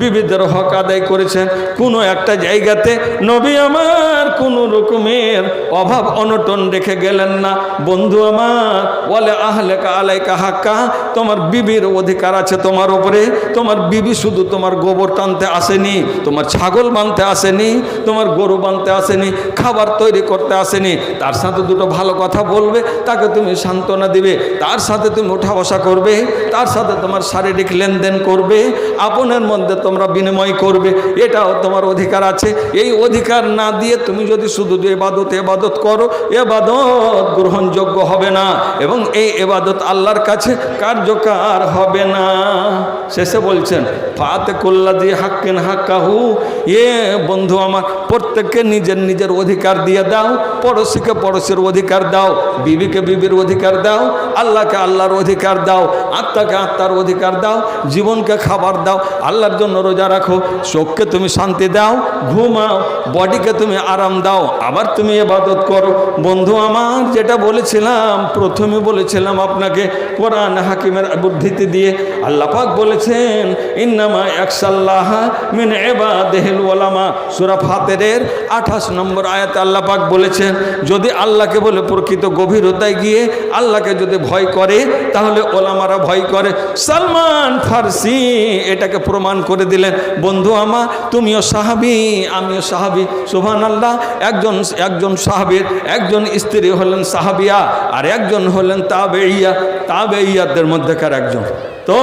বিবিদের হক আদায় করেছেন। কোনো একটা জায়গাতে নবী আমার কোনো রকমের অভাব অনটন রেখে গেলেন না। বন্ধু আমার বলে আহলেকা আলাইকা হাক্কা, তোমার বিবির অধিকার আছে তোমার ওপরে তোমার বিবি শুধু তোমার গোবর টানতে আসেনি, তোমার ছাগল বানতে আসেনি, তোমার গরু বানতে আসেনি, খাবার তৈরি করতে আসেনি। তার সাথে দুটো ভালো কথা বলবে, তাকে তুমি সান্ত্বনা দিবে। তার সাথে তুমি উঠা বসা করবে, তার সাথে তোমার শারীরিক লেনদেন করবে। আপনের মধ্যে তোমরা বিনিময় করবে, এটাও তোমার অধিকার আছে। এই অধিকার না দিয়ে তুমি যদি শুধু এবাদত এবাদত করো, এবাদত গ্রহণযোগ্য হবে না এবং এই এবাদত আল্লাহর কাছে কার্যকর হবে না। শেষে বলছেন ফাতে কল্লা দিয়ে হাক্কেন হাক্কাহু এ বন্ধু আমার, প্রত্যেককে নিজের নিজের অধিকার দিয়ে দাও, পড়োশিকে পড়োশির অধিকার দাও, বিবিকে বিবির অধিকার দাও, আল্লাহকে আল্লাহর অধিকার দাও, আত্মাকে আত্মার অধিকার দাও, জীবনকে খাবার দাও, আল্লাহর জন্য রোজা রাখো, চোখকে তুমি শান্তি দাও, ঘুমাও, বডিকে তুমি আরাম দাও, আবার তুমি এবাদত করো। বন্ধু, আমার যেটা বলেছিলাম, প্রথমে বলেছিলাম আপনাকে কোরআন হাকিমের বুদ্ধিতে দিয়ে। আল্লাহ পাক বলেছেন, ইন্নামা একসাল্লাহ মিন এবাদেহিল ওলামা। সুরা ফাতেরের আঠাশ নম্বর আয়াতে আল্লাহ পাক বলেছেন, যদি আল্লাহকে বলে প্রকৃত গভীরতায় গিয়ে আল্লাহকে যদি ভয় করে, তাহলে ওলামারা ভয় করে। সালমান ফার্সি এটাকে প্রমাণ করে দিলেন, বন্ধু আমার, তুমিও সাহাবি, আমিও সাহাবি। সুহান আল্লাহ একজন একজন সাহাবির, একজন স্ত্রী হলেন সাহাবিয়া, আর একজন হলেন তাবেইয়া তাবেইয়াদের মধ্যেকার একজন। তো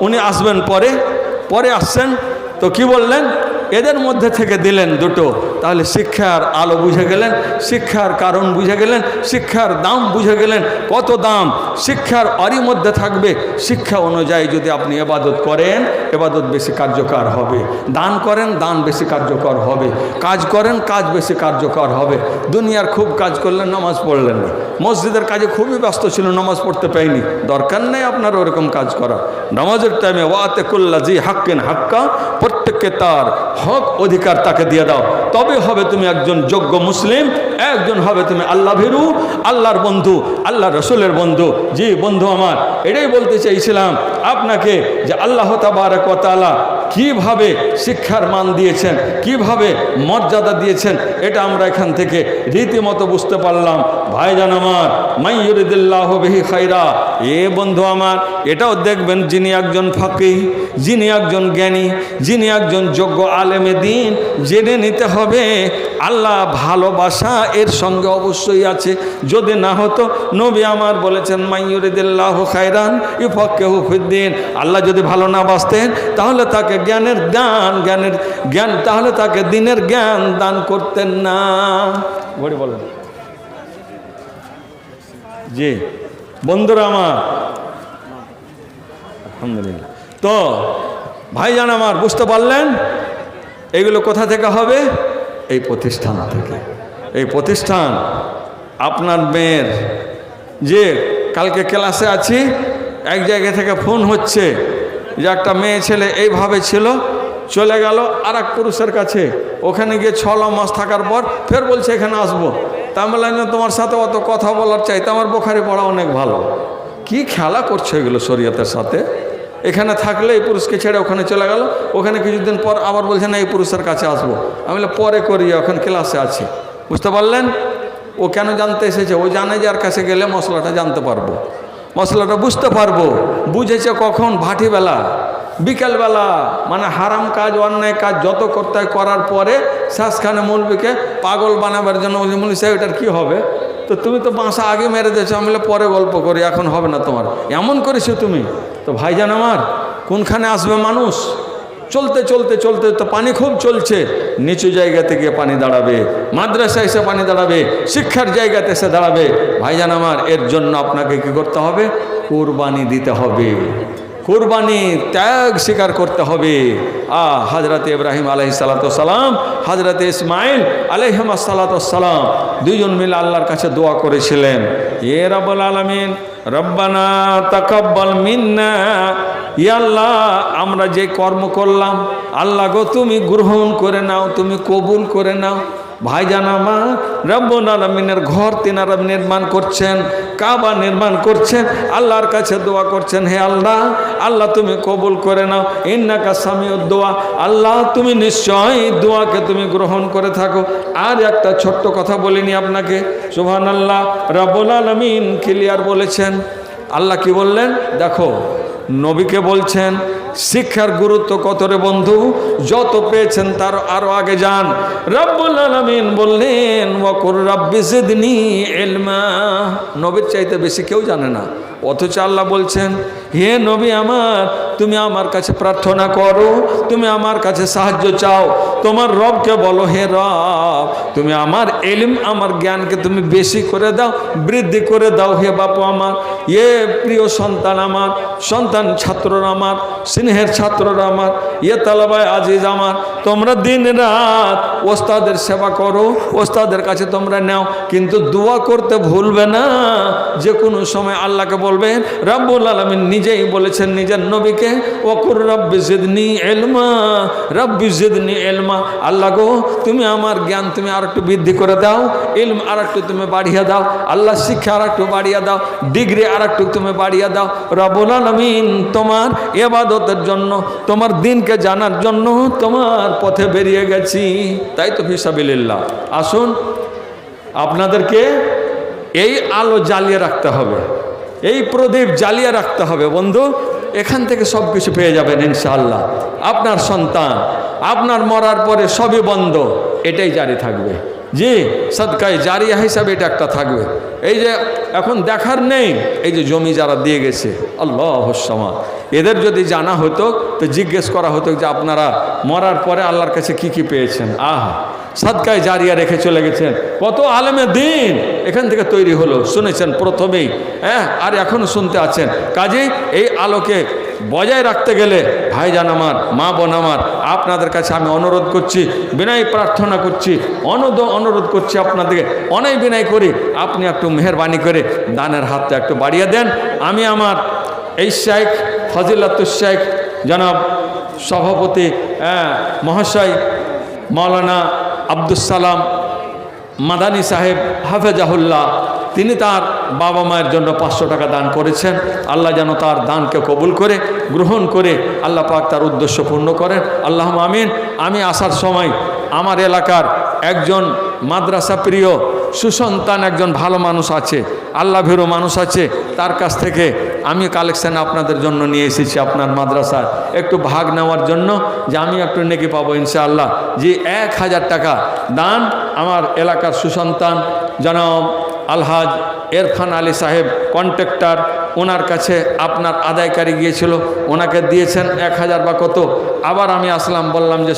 উনি আসবেন পরে পরে আসছেন, তো কি বললেন? এদের মধ্যে থেকে দিলেন দুটো। তাহলে শিক্ষার আলো বুঝে গেলেন, শিক্ষার কারণ বুঝে গেলেন, শিক্ষার দাম বুঝে গেলেন। কত দাম? শিক্ষার অরি মধ্যে থাকবে। শিক্ষা অনুযায়ী যদি আপনি এবাদত করেন, এবাদত বেশি কার্যকর হবে। দান করেন, দান বেশি কার্যকর হবে। কাজ করেন, কাজ বেশি কার্যকর হবে। দুনিয়ার খুব কাজ করলেন, নামাজ পড়লেন না। মসজিদের কাজে খুবই ব্যস্ত ছিল, নামাজ পড়তে পাইনি। দরকার নেই আপনার ওরকম কাজ করা নামাজের টাইমে ওয়াতে কুল্লা জি হাক্কেন হাক্কা, প্রত্যেককে তার হক অধিকার তাকে দিয়ে দাও। তবে হবে তুমি একজন যোগ্য মুসলিম? একজন হবে তুমি আল্লাহ ভীরু, আল্লাহর বন্ধু আল্লাহ রসুলের বন্ধু। জি, বন্ধু আমার, এটাই বলতে চাইছিলাম আপনাকে যে আল্লাহ তাবারকতালা কীভাবে শিক্ষার মান দিয়েছেন, কীভাবে মর্যাদা দিয়েছেন, এটা আমরা এখান থেকে রীতিমতো বুঝতে পারলাম। ভাইজান আমার মাইয়ুরিদুল্লাহ বেহি খাইরা এ বন্ধু আমার, এটাও দেখবেন যিনি একজন ফাঁকি যিনি একজন জ্ঞানী, যিনি একজন যোগ্য আলেমে দিন, জেনে নিতে হবে আল্লাহ ভালোবাসা এর সঙ্গে অবশ্যই আছে। যদি না হতো নবী আমার বলেছেন মাইয়ুরিদুল্লাহ খাইরান ইফকে হুফুদ্দিন আল্লাহ যদি ভালো না বাসতেন, তাহলে তাকে জ্ঞানের দান, জ্ঞানের জ্ঞান, তাহলে তাকে দিনের জ্ঞান দান করতেন না। বলি বলেন। জি। বন্ধুরা আমার। আলহামদুলিল্লাহ। তো, ভাইজান আমার, বুঝতে পারলেন? এগুলো কোথা থেকে হবে? এই প্রতিষ্ঠান থেকে। এই প্রতিষ্ঠান আপনার মেয়ের। যে কালকে ক্লাসে আছি, এক জায়গা থেকে ফোন হচ্ছে যে একটা মেয়ে ছেলে এইভাবে ছিল, চলে গেল আর পুরুষের কাছে। ওখানে গিয়ে ছ মাস থাকার পর ফের বলছে, এখানে আসব। তা আমি বললাম তোমার সাথে অত কথা বলার চাইতে আমার বোখারি পড়া অনেক ভালো। কি খেলা করছে এগুলো শরীয়তের সাথে? এখানে থাকলে এই পুরুষকে ছেড়ে ওখানে চলে গেল, ওখানে কিছুদিন পর আবার বলছে, না, এই পুরুষের কাছে আসব। আমি পরে করি এখন ক্লাসে আছি। বুঝতে পারলেন? ও কেন জানতে এসেছে? ও জানে যে আর কাছে গেলে মশলাটা জানতে পারব। মশলাটা বুঝতে পারব। বুঝেছে কখন? ভাটিবেলা। বিকেলবেলা মানে হারাম কাজ, অন্যায় কাজ যত করতে করার পরে শেষখানে মৌলবিকে পাগল বানাবার জন্য বলছি মৌলী সাহেব এটার কী হবে? তো তুমি তো বাসা আগে মেরে দিয়েছ, আমি পরে গল্প করি, এখন হবে না তোমার। এমন করেছ তুমি? তো ভাইজান আমার, কোনখানে আসবে মানুষ? চলতে চলতে চলতে, তো পানি খুব চলছে। নিচু জায়গাতে গিয়ে পানি দাঁড়াবে মাদ্রাসা এসে পানি দাঁড়াবে, শিক্ষার জায়গাতে এসে দাঁড়াবে। ভাইজান আমার, এর জন্য আপনাকে কি করতে হবে? কোরবানি দিতে হবে। কোরবানি ত্যাগ স্বীকার করতে হবে। আ, হাজরত ইব্রাহিম আলহি সালাম, হাজরত ইসমাইল আলহিম সালাম, দুইজন মিলে আল্লাহর কাছে দোয়া করেছিলেন। এ রব্বুল আলমিন, রব্বানা তাকাব্বাল মিন্না ইয়াল্লাহ আমরা যে কর্ম করলাম, আল্লাহ গো, তুমি গ্রহণ করে নাও, তুমি কবুল করে নাও। ভাইজান আমার, রব্বুল আলমিনের ঘর তিনারা নির্মাণ করছেন, কাবা নির্মাণ করছেন, আল্লাহর কাছে দোয়া করছেন, হে আল্লাহ আল্লাহ তুমি কবুল করে নাও, ইন্নাকা স্বামী দোয়া, আল্লাহ তুমি নিশ্চয় দোয়াকে তুমি গ্রহণ করে থাকো। আর একটা ছোট্ট কথা বলিনি আপনাকে সুহান আল্লাহ রব্বুল আলমিন ক্লিয়ার বলেছেন। আল্লাহ কি বললেন? দেখো, নবীকে বলছেন শিক্ষার গুরুত্ব কত রে বন্ধু? যত পেয়েছেন তার আরও আগে যান। রব্বুল আলমিন বললেন ওকুর রাব্বি জিদনি এলমা নবীর চাইতে বেশি কেউ জানে না। অথচ আল্লাহ বলছেন, হে নবী আমার, তুমি আমার কাছে প্রার্থনা করো, তুমি আমার কাছে সাহায্য চাও, তোমার রবকে বলো, হে রব, তুমি আমার এলিম, আমার জ্ঞানকে তুমি বেশি করে দাও, বৃদ্ধি করে দাও, হে বাপু আমার, এ প্রিয় সন্তান আমার, সন্তান ছাত্ররা আমার, স্নেহের ছাত্ররা আমার ইয়ে তালাবায় আজিজ আমার তোমরা দিন রাত ওস্তাদের সেবা করো, ওস্তাদের কাছে তোমরা নাও, কিন্তু দোয়া করতে ভুলবে না। যে কোনো সময় আল্লাহকে বলবেন রাব্বুল আলমিন নিজেই বলেছেন, নিজের নবীকে, ওকুর রব্বি জিদনি এলমা রব্বি জিদনি এলমা আল্লাহ গো, তুমি আমার জ্ঞান তুমি আর একটু বৃদ্ধি করে দাও, ইলম আর একটু তুমি বাড়িয়ে দাও আল্লাহ শিক্ষা আর একটু বাড়িয়ে দাও, ডিগ্রি আর একটু তুমি বাড়িয়ে দাও। রব্বুল আলমিন তোমার এবাদতের জন্য, তোমার দিনকে জানার জন্য, তোমার পথে বেরিয়ে গেছি, তাই তো ফিসাবিল্লাহ আসুন, আপনাদেরকে এই আলো জ্বালিয়ে রাখতে হবে। এই প্রদীপ জ্বালিয়ে রাখতে হবে, বন্ধু। এখান থেকে সব কিছু পেয়ে যাবেন, ইনশাআল্লাহ। আপনার সন্তান, আপনার মরার পরে সবই বন্ধ, এটাই জারি থাকবে। জি, সদকায় জারিয়া হিসাবে এটা একটা থাকবে। এই যে এখন দেখার নেই, এই যে জমি যারা দিয়ে গেছে, আল্লাহ হোসামা এদের যদি জানা হতো, তো জিজ্ঞেস করা হতো যে আপনারা মরার পরে আল্লাহর কাছে কি কি পেয়েছেন? আহা, সাদকায় জারিয়া রেখে চলে গেছেন। কত আলেমে দিন এখান থেকে তৈরি হলো। শুনেছেন প্রথমেই। হ্যাঁ আর এখনও শুনতে আছেন। কাজেই এই আলোকে বজায় রাখতে গেলে ভাইজান আমার মা বোন আমার আপনাদের কাছে আমি অনুরোধ করছি বিনয় প্রার্থনা করছি অনদ অনুরোধ করছি আপনাদেরকে অনেক বিনয় করি আপনি একটু মেহরবানি করে দানের হাতটা একটু বাড়িয়ে দেন। আমি আমার এই শেখ ফজিলাতুর শেখ জনাব সভাপতি হ্যাঁ, মহাশয় মাওলানা আব্দুল সালাম মাদানী সাহেব হাফেজাহুল্লাহ তিনি তার বাবা মায়ের জন্য পাঁচশো টাকা দান করেছেন। আল্লাহ যেন তার দানকে কবুল করে, গ্রহণ করে, আল্লাহ পাক তার উদ্দেশ্য পূর্ণ করেন। আল্লাহ আমিন। আমি আসার সময় আমার এলাকার একজন মাদ্রাসা প্রিয়, সুসন্তান একজন ভালো মানুষ আছে, আল্লাহ ভীরু মানুষ আছে, তার কাছ থেকে আমি কালেকশন আপনাদের জন্য নিয়ে এসেছি আপনার মাদ্রাসার একটু ভাগ নেওয়ার জন্য যে আমি একটু নেকি পাবো ইনশাআল্লাহ। যে এক হাজার টাকা দান আমার এলাকার সুসন্তান জনাব আলহাজ এরফান আলী সাহেব, কন্ট্রাক্টর, ওনার কাছে আপনার আদায়কারী গিয়েছিল, ওনাকে দিয়েছেন এক হাজার বা কত। আবার আমি আসলাম, বললাম যে